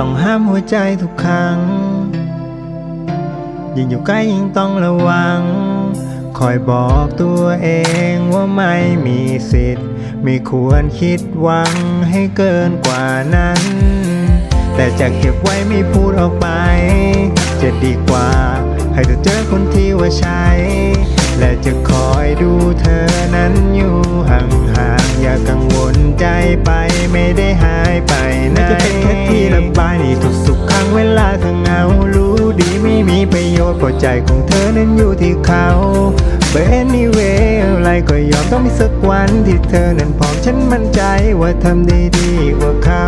ต้องห้ามหัวใจทุกครั้ง ยิ่งอยู่ใกล้ยิ่งต้องระวัง คอยบอกตัวเองว่าไม่มีสิทธิ์ ไม่ควรคิดหวังให้เกินกว่านั้น แต่จะเก็บไว้ไม่พูดออกไป จะดีกว่า ให้เธอเจอคนที่ว่าใช่และจะคอยดูเธอนั้นอยู่ห่างๆอย่ากังวลใจไปไม่ได้หายไป บายนี่ทุกสุขครั้งเวลาเธอเหงา รู้ดีไม่มีประโยชน์เพราใจของเธอนั้นอยู่ที่เขา But anyway อะไรก็ยอมต้องมีสักวันที่เธอนั้นพร้อมฉันมั่นใจว่าทำได้ดีกว่าเขา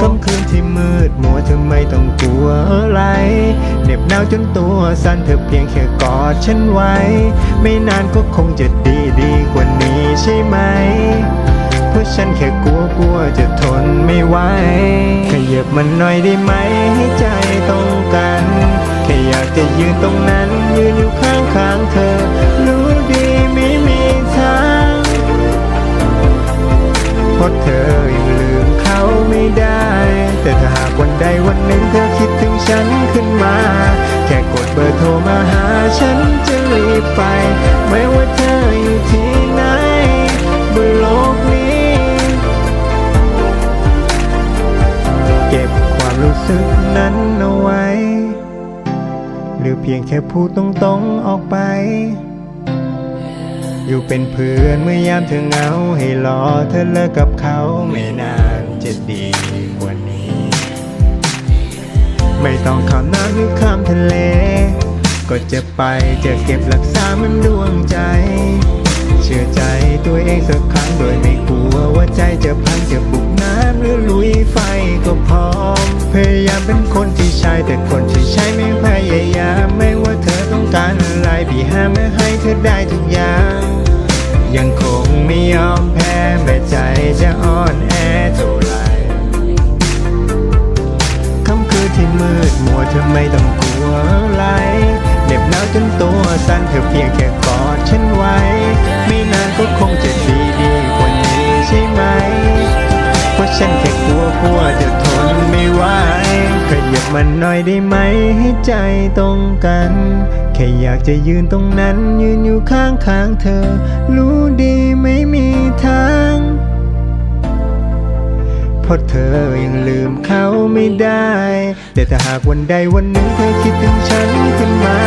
ค่ำคืนที่มืดมัวเธอไม่ต้องกลัวอะไรเหน็บหนาวจนตัวสั่นเธอเพียงแค่กอดฉันไว้ ไม่นานก็คงจะดีดีกว่านี้ใช่ไหม ฉันแค่กลัวกลัวจะทนไม่ไหวขยับมันหน่อยได้ไหมให้ใจตรงกันแค่อยากจะยืนตรงนั้นยืนอยู่ข้างข้างๆเธอ รู้ดีไม่มีทางเพราะเธอยังลืมเขาไม่ได้ แต่ถ้าหากวันใดวันหนึ่งเธอคิดถึงฉันขึ้นมา แค่กดเบอร์โทรมาหาฉันจะรีบไป นั้นเอาไว้ หรือเพียงแค่พูดตรงๆออกไป อยู่เป็นเพื่อนเมื่อยามเธอเหงา ให้รอเธอเลิกกับเขาไม่นานจะดีกว่านี้ ไม่ต้องข้ามน้ำหรือข้ามทะเล ก็จะไปจะเก็บรักษามันดวงใจ เชื่อใจตัวเองสักครั้งโดยไม่กลัวว่าใจจะพังจะบุกน้ำหรือลุยไฟ พยายามเป็นคนที่ใช่แต่คนที่ใช่ไม่พยายามไม่ว่าเธอต้องการอะไรพี่ห้ามไม่ให้เธอได้ทุกอย่าง ยังคงไม่ยอมแพ้แม้ใจจะอ่อนแอเท่าไรคำคืนที่มืดมัวเธอไม่ต้องกลัวอะไรเหน็บหนาวจนตัวสั่นเธอเพียงแค่กอดฉันไว้ ไม่นานก็คงจะดีดีกว่านี้ใช่ไหมเพราะฉันแค่กลัวกลัว ขยับมันหน่อยได้ไหมให้ใจตรงกัน แค่อยากจะยืนตรงนั้น ยืนอยู่ข้างข้างๆเธอ รู้ดีไม่มีทางเพราะเธอยังลืมเขาไม่ได้ แต่ถ้าหากวันใดวันหนึ่งเธอคิดถึงฉันขึ้นมา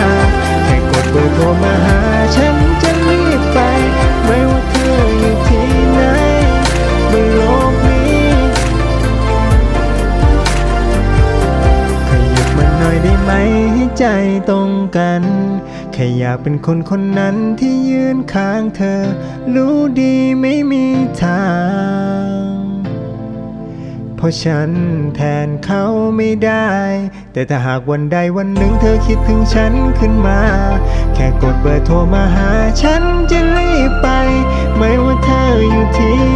ใจตรงกัน แค่อยากเป็นคนคนนั้นที่ยืนข้างเธอ รู้ดีไม่มีทาง เพราะฉันแทนเขาไม่ได้ แต่ถ้าหากวันใดวันหนึ่งเธอคิดถึงฉันขึ้นมา แค่กดเบอร์โทรมาหาฉันจะรีบไป ไม่ว่าเธออยู่ที่